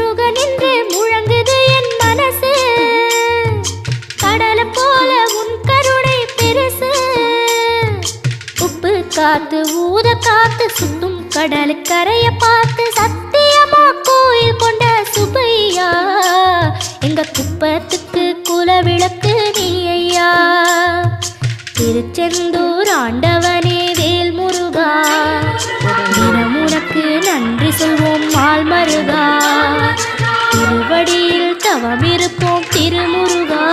முருகன் முழங்குது என் மனசு. கடலை போல உன் கருணை பெருசு. உப்பு காத்து ஊத காத்து சுத்தும் கடலுக்கரைய பார்த்து சத்தியமா கோயில் கொண்ட சுபையா எங்க குப்பத்துக்கு குலவிளக்கு நீ ஐயா. திருச்செந்தூர் ஆண்டவனே வேல் முருகா. தினம் நன்றி சொல்வோம் மால் மருகா. தவமிருப்போம் திருமுருகா.